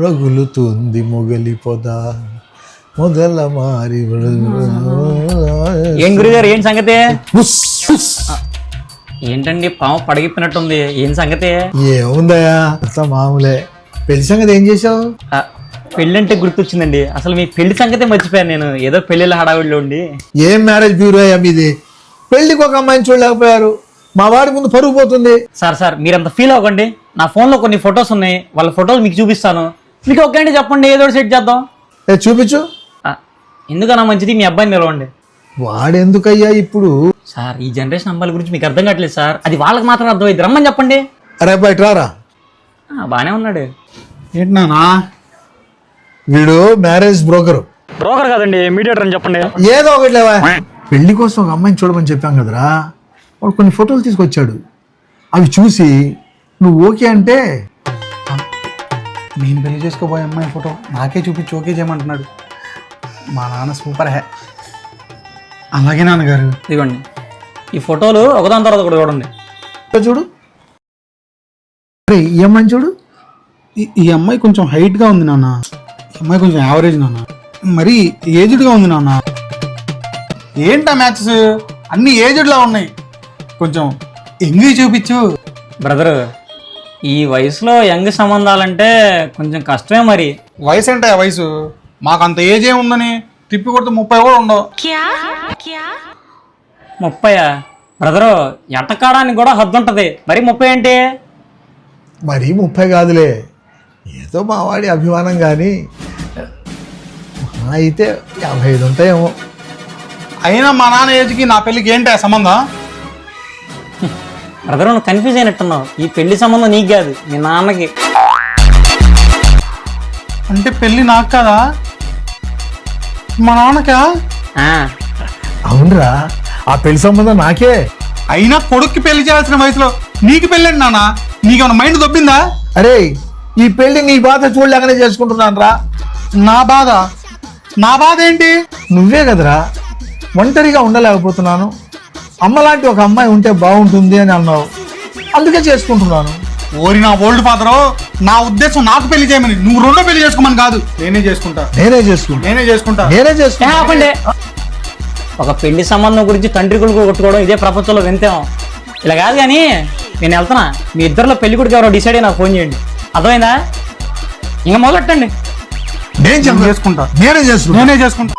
రగులుతుంది మొగలి పొద. మొదల మారి ఏం గురుగారు ఏం సంగతి. ఏంటండి పాము పడగిప్పినట్టుంది. ఏం సంగతి? ఏముందయ్యా అంతా మామూలే. పెళ్ళి సంగతి ఏం చేసావు పెళ్ళంటే గుర్తొచ్చిందండి. అసలు మీ పెళ్ళి సంగతే మర్చిపోయాను నేను. ఏదో పెళ్ళిళ్ళ హడావిడిలో ఉండి. ఏం మ్యారేజ్ బ్యూరో అయ్యా మీది? పెళ్ళికి ఒక అమ్మాయిని చూడలేకపోయారు. మా వాడి ముందు పరుగు పోతుంది. సార్ సార్ మీరంత ఫీల్ అవ్వకండి. నా ఫోన్లో కొన్ని ఫొటోస్ ఉన్నాయి. వాళ్ళ ఫొటోలు మీకు చూపిస్తాను. మీకు ఒకే అంటే చెప్పండి ఏదో ఒకటి సెట్ చేద్దాం. ఏ చూపించు. ఎందుకన్నా మంచిది? మీ అబ్బాయిని నిలవండి వాడెందుకయ్యా ఇప్పుడు? సార్ ఈ జనరేషన్ అమ్మాయిల గురించి మీకు అర్థం కావట్లేదు సార్. అది వాళ్ళకి మాత్రం అర్థమైంది రమ్మని చెప్పండి. అరే బయట రారా? ఆ, బాగానే ఉన్నాడు. ఏంటి నానా వీడు మ్యారేజ్ బ్రోకరు బ్రోకర్ కాదండి మీడియేటర్ అని చెప్పండి. ఏదో ఒకటి లేవా? పెళ్ళి కోసం ఒక అమ్మాయిని చూడమని చెప్పాం కదరా. వాడు కొన్ని ఫోటోలు తీసుకొచ్చాడు. అవి చూసి నువ్వు ఓకే అంటే నేను పెళ్ళి చేసుకోబోయే అమ్మాయి ఫోటో నాకే చూపించి ఓకే చేయమంటున్నాడు. మా నాన్న సూపర్ హ్యా అలాగే నాన్నగారు. ఇదిగోండి. ఈ ఫోటోలు ఒకదాని తర్వాత ఒకటి చూడండి. చూడు. ఈ అమ్మాయిని చూడు. ఈ- ఈ అమ్మాయి కొంచెం హైట్గా ఉంది నాన్న. ఈ అమ్మాయి కొంచెం యావరేజ్ నాన్న. మరి ఏజ్డ్గా ఉంది నాన్న. ఏంటా మ్యాచెస్ అన్ని ఏజ్డ్లా ఉన్నాయి. కొంచెం ఎంగి చూపించు. బ్రదర్ ఈ వయసులో యంగ్ సంబంధాలంటే కొంచెం కష్టమే మరి. వయసు ఏంటా వయసు? మాకు అంత ఏజ్ ఏముందని తిప్పి కొడితే ముప్పై కూడా ఉండవు. ముప్పయా? బ్రదరు ఎట్టకాడానికి కూడా హద్దు ఉంటుంది. మరి ముప్పై ఏంటి? మరీ ముప్పై కాదులే. ఏదో మా వాడి అభిమానం కానీ అయితే యాభై ఐదు ఉంటాయేమో. అయినా మా నాన్న ఏజ్కి నా పెళ్ళికి ఏంటా సంబంధం? బ్రదర్ నువ్వు కన్ఫ్యూజ్ అయినట్టున్నావు. ఈ పెళ్ళి సంబంధం నీకు కాదు మీ నాన్నకి. అంటే పెళ్ళి నాకు కదా? మా నాన్నకా? ఆ, అవునరా ఆ పెళ్ళి సంబంధం నాకే. అయినా కొడుక్కి పెళ్ళి చేయాల్సిన వయసులో నీకు పెళ్ళండి నాన్న. నీకేమైనా మైండ్ దొబ్బిందా? అరే ఈ పెళ్ళి నీ బాధ చూడలేకనే చేసుకుంటున్నాను రా నా బాధ? నా బాధ ఏంటి? నువ్వే కదరా ఒంటరిగా ఉండలేకపోతున్నాను. అమ్మలాంటి ఒక అమ్మాయి ఉంటే బాగుంటుంది అని అన్నావు. అందుకే చేసుకుంటున్నాను. ఓరి నా ఓల్డ్ ఫాదర్ నా ఉద్దేశం నాకు పెళ్ళి చేయమని. నువ్వు రెండో పెళ్ళి చేసుకోమని కాదు. నేనే చేసుకుంటా. నేనే చేసుకుంటా. నేనే చేసుకుంటా. నేనే ఏ చేసుకుంటా ఆపండి? ఒక పెళ్ళి సంబంధం గురించి తండ్రి కొడుకు కొట్టుకోవడం ఇదే ప్రపంచంలో వింతేం. ఇలా కాదు కానీ నేను వెళ్తున్నా. మీ ఇద్దరిలో పెళ్ళి కొడుకు ఎవరో డిసైడ్ అయ్యి నాకు ఫోన్ చేయండి. అర్థమైందా? ఇంకా మొదలెట్టండి. నేను నేను చేసుకుంటా. నేనే చేసుకుంటా. నేనే చేసుకుంటా.